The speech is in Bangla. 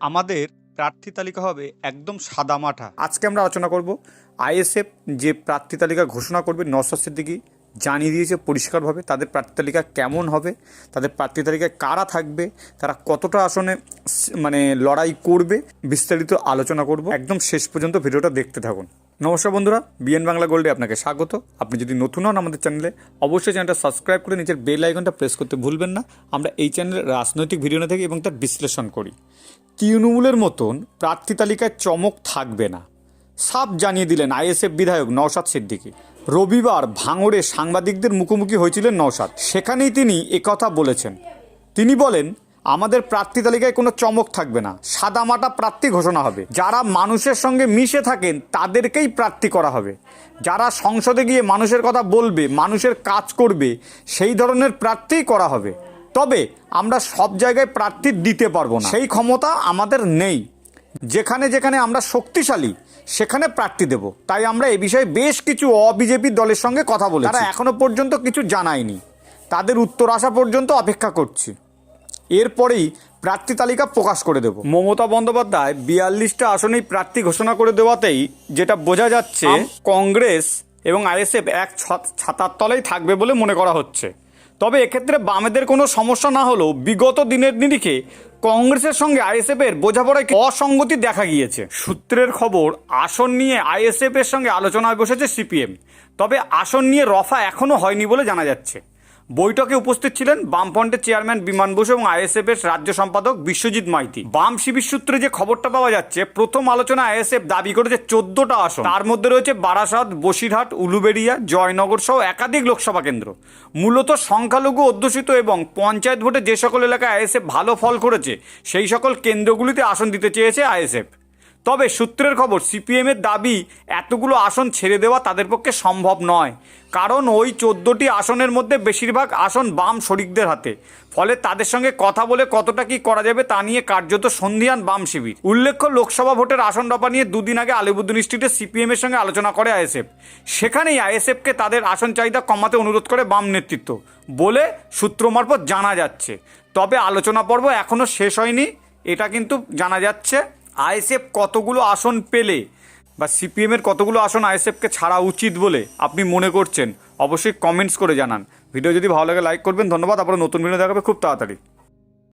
আমাদের প্রার্থী তালিকা হবে একদম সাদা মাঠা। আজকে আমরা আলোচনা করব আইএসএফ যে প্রার্থী তালিকা ঘোষণা করবে নসর সিদ্দিকি জানিয়ে দিয়েছে পরিষ্কারভাবে তাদের প্রার্থী তালিকা কেমন হবে, তাদের প্রার্থী তালিকায় কারা থাকবে, তারা কতটা আসনে মানে লড়াই করবে, বিস্তারিত আলোচনা করব। একদম শেষ পর্যন্ত ভিডিওটা দেখতে থাকুন। নমস্কার বন্ধুরা, বিএন বাংলা গোল্ডে আপনাকে স্বাগত। আপনি যদি নতুন হন আমাদের চ্যানেলে, অবশ্যই চ্যানেলটা সাবস্ক্রাইব করে নিচের বেল আইকনটা প্রেস করতে ভুলবেন না। আমরা এই চ্যানেলে রাজনৈতিক ভিডিও নিয়ে থাকি এবং তার বিশ্লেষণ করি। তৃণমূলের মতন প্রার্থী তালিকায় চমক থাকবে না। সাপ জানিয়ে দিলেন আইএসএফ বিধায়ক নওশাদ সিদ্দিকী। রবিবার ভাঙড়ে সাংবাদিকদের মুখোমুখি হয়েছিলেন নওশাদ। সেখানেই তিনি একথা বলেছেন। তিনি বলেন আমাদের প্রার্থী তালিকায় কোনো চমক থাকবে না। সাদামাটা প্রার্থী ঘোষণা হবে। যারা মানুষের সঙ্গে মিশে থাকেন, তাদেরকেই প্রার্থী করা হবে। যারা সংসদে গিয়ে মানুষের কথা বলবে, মানুষের কাজ করবে, সেই ধরনের প্রার্থীই করা হবে। তবে আমরা সব জায়গায় প্রার্থী দিতে পারব না। সেই ক্ষমতা আমাদের নেই। যেখানে যেখানে আমরা শক্তিশালী, সেখানে প্রার্থী দেব। তাই আমরা এ বিষয়ে বেশ কিছু অবিজেপি দলের সঙ্গে কথা বলে তারা এখনও পর্যন্ত কিছু জানায়নি। তাদের উত্তর আসা পর্যন্ত অপেক্ষা করছি। এরপরেই প্রার্থী তালিকা প্রকাশ করে দেব। মমতা বন্দ্যোপাধ্যায় বিয়াল্লিশটা আসনেই প্রার্থী ঘোষণা করে দেওয়াতেই যেটা বোঝা যাচ্ছে কংগ্রেস এবং আইএসএফ এক ছাতার তলেই থাকবে বলে মনে করা হচ্ছে। তবে এক্ষেত্রে বামেদের কোনো সমস্যা না হলেও বিগত দিনের নিরিখে কংগ্রেসের সঙ্গে আইএসএফ এর বোঝাপড়ায় অসঙ্গতি দেখা গিয়েছে। সূত্রের খবর আসন নিয়ে আইএসএফ এর সঙ্গে আলোচনায় বসেছে সিপিএম। তবে আসন নিয়ে রফা এখনও হয়নি বলে জানা যাচ্ছে। বৈঠকে উপস্থিত ছিলেন বামফ্রন্টের চেয়ারম্যান বিমান বসু এবং আইএসএফ এর রাজ্য সম্পাদক বিশ্বজিৎ মাইতি। বাম শিবির সূত্রে যে খবরটা পাওয়া যাচ্ছে, প্রথম আলোচনা আইএসএফ দাবি করেছে চোদ্দটা আসন। তার মধ্যে রয়েছে বারাসাত, বসিরহাট, উলুবেড়িয়া, জয়নগর সহ একাধিক লোকসভা কেন্দ্র। মূলত সংখ্যালঘু, অধ্যুষিত এবং পঞ্চায়েত ভোটে যে সকল এলাকায় আইএসএফ ভালো ফল করেছে, সেই সকল কেন্দ্রগুলিতে আসন দিতে চেয়েছে আইএসএফ। তবে সূত্রের খবর, সিপিএমের দাবি, এতগুলো আসন ছেড়ে দেওয়া তাদের পক্ষে সম্ভব নয়। কারণ ওই চোদ্দোটি আসনের মধ্যে বেশিরভাগ আসন বাম শরিকদের হাতে। ফলে তাদের সঙ্গে কথা বলে কতটা কি করা যাবে তা নিয়ে কার্যত সন্ধিয়ান বাম শিবির। উল্লেখ্য, লোকসভা ভোটের আসন রপা নিয়ে দুদিন আগে আলিবুদ্দিন স্ট্রিটে সিপিএম এর সঙ্গে আলোচনা করে আইএসএফ। সেখানেই আইএসএফকে তাদের আসন চাহিদা কমাতে অনুরোধ করে বাম নেতৃত্ব বলে সূত্র মারফত জানা যাচ্ছে। তবে আলোচনা পর্ব এখনও শেষ হয়নি, এটা কিন্তু জানা যাচ্ছে। আইএসএফ কতগুলো আসন পেলে বা সিপিএমের কতগুলো আসন আইএসএফকে ছাড়া উচিত বলে আপনি মনে করছেন, অবশ্যই কমেন্টস করে জানান। ভিডিও যদি ভালো লাগে লাইক করবেন। ধন্যবাদ। আবার নতুন ভিডিও দেখাবে। খুব তাড়াতাড়ি।